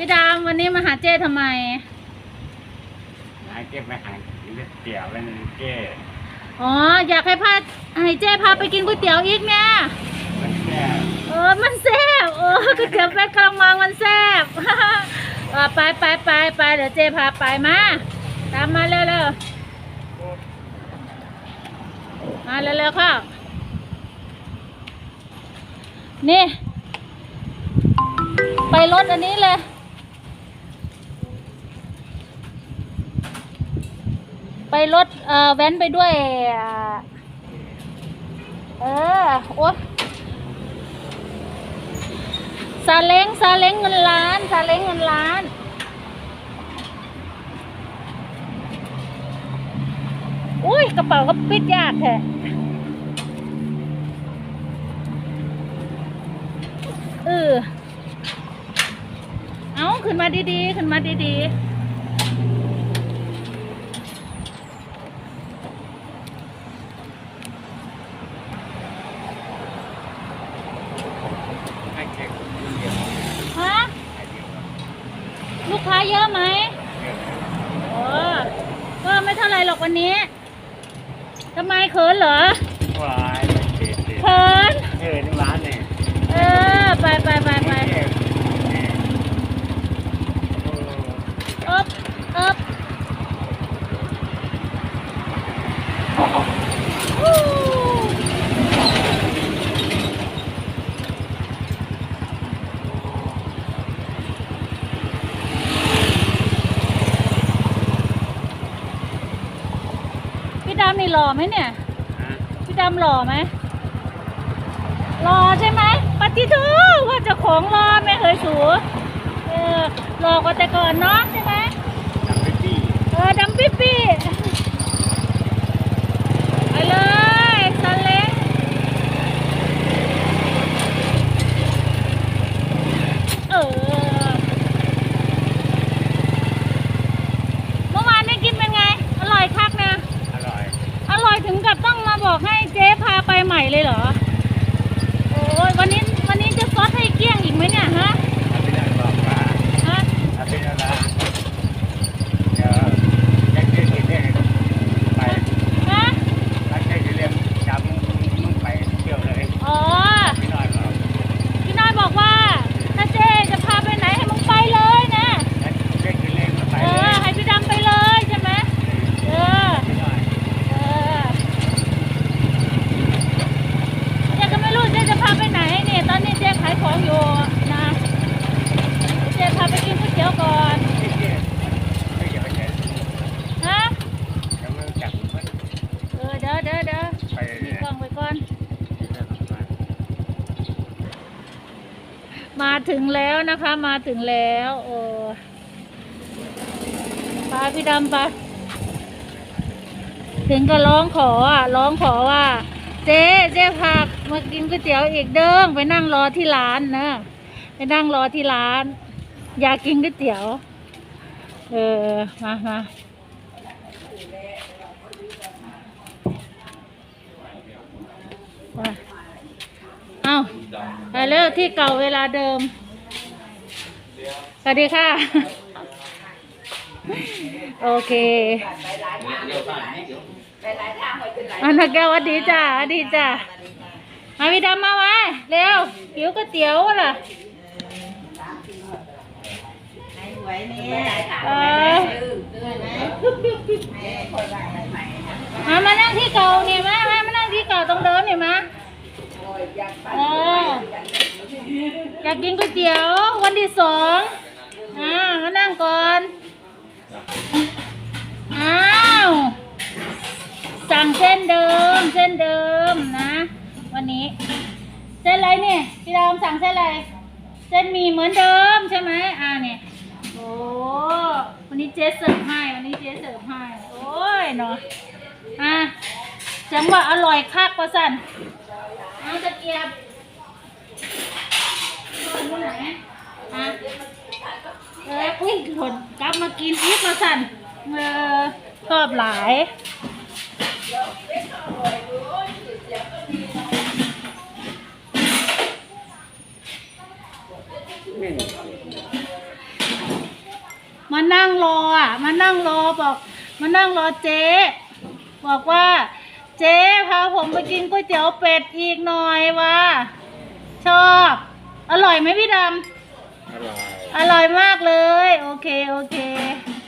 พี่ดามวันนี้มาหาเจ้ทำไมหาเก็บไม่หาเตี๋ยวเป็นเก้อ๋อ อยากให้พาให้เจ้พาไปกินก๋วยเตี๋ยวอีกเนี่ยมันแค่เออมันแซ่บเออก๋วยเตี๋ยวเป็ดกระมังมันแซ่บ เออไปไปไปไปเดี๋ยวเจ้พาไปมา ตามมาเร็วเร็วมาเร็วเร็วเข้านี่ ไปรถอันนี้เลย ไปรถเอ่อแว้นไปด้วย เออโอ้ซาเล้งซาเล้งเงินล้านซาเล้งเงินล้านอุ้ยกระเป๋าก็ปิดยากแท้เออเอาขึ้นมาดีๆ ขึ้นมาดีๆ ให้เก็บเดียว ฮะ ลูกค้า เยอะไหมโอ้ก็ไม่เท่าไรหรอกวันนี้ทำไมเขินเหรอวายเก็บเเขินออทั้งร้านเนี่ยเออไปไปไปไป เก็บ อบอบวู้พี่ดำนี่หล่อไหมเนี่ย พี่ดำหล่อไหมหล่อใช่ไหมปฏิทูว่าเจะของหล่อไม่เคยสูเออหล่อกว่าแต่ก่อนเนาะใช่ไหมทำไปที่เออดำปิ๊ปี้ไปเลยซาเล้งเออ เมื่อวานได้กินเป็นไง อร่อยคักนะ อร่อย อร่อยถึงกับต้องมาบอกให้เจ๊พาไป ใหม่เลยเหรอ โอ้ยวันนี้วันนี้จะซดให้เกลี้ยงอีกไหมเนี่ยฮะ อาทิตย์นั้นบอกว่า ฮะ อาทิตย์นั้นละเดี๋ยวยังเรียกเรียกไป ฮะ ถ้าใช่จะเรียกจำมึงไปเที่ยวเลย อ๋อ พี่น้อยบอก พี่น้อยบอกว่า ถ้าเจ๊จะพาไปไหนให้มึงไปเลยนะ แล้วเรียกเรียกไป เอ เล อย ให้พี่ดำไปเลยใช่ไหมเออ พี่น้อย เออเจ๊ก็ไม่รู้เจ๊จะพาไปไหนเนี่ยตอนนี้เจ๊ขายของอยู่นะเจ๊พาไปกินก๋วยเตี๋ยวก่อน ไม่เกี่ยวไม่เกี่ยวไปไหน ฮะ ยังไม่รู้จักมัน เออเดี๋ยวเดี๋ยวเดี๋ยว ไป มี เนี่ย กล้องไว้ก่อน เรื่องของมัน มาถึงแล้วนะคะมาถึงแล้วโอ้ไปพี่ดำไปถึงก็ร้องขออะร้องขอว่า เจ๊เจ๊พามากินก๋วยเตี๋ยวอีกเด้งไปนั่งรอที่ร้านนะไปนั่งรอที่ร้าน อยากกินก๋วยเตี๋ยว เออมามาไปเอา ไปเร็วที่เก่าเวลาเดิม สวัสดีค่ะ โอเคอันนักแก้วสวัสดีจ้าสวัสดีจ้ามาพี่ดำมาไว้เร็วหิวก๋วยเตี๋ยวล่ะเออมามานั่งที่เก่าเนี่ยมามามานั่งที่เก่าตรงเดิมเนี่ยมาเออ อยากกินก๋วยเตี๋ยววันที่สองอ่ามานั่งก่อน อ้าว สั่งเส้นเดิม เส้นเดิมนะ วันนี้ เส้นอะไรเนี่ยพี่ดาวสั่งเส้นอะไร เส้นหมีเหมือนเดิมใช่ไหมอ่าเนี่ยโอ้วันนี้เจ๊เสิร์ฟให้ วันนี้เจ๊เสิร์ฟให้ โอ้ยเนาะอะจังว่าอร่อยคักประสันเอาตะเกียบ เอาไหนอะเอออุ้ยหล่นกลับมากินอีกมาสั่นเออชอบหลายมานั่งรออะ มานั่งรอบอก มานั่งรอเจ๊ บอกว่า เจ๊พาผมไปกินก๋วยเตี๋ยวเป็ดอีกหน่อยว่ะชอบ อร่อยไหมพี่ดำ อร่อย อร่อยมากเลย โอเค โอเคอ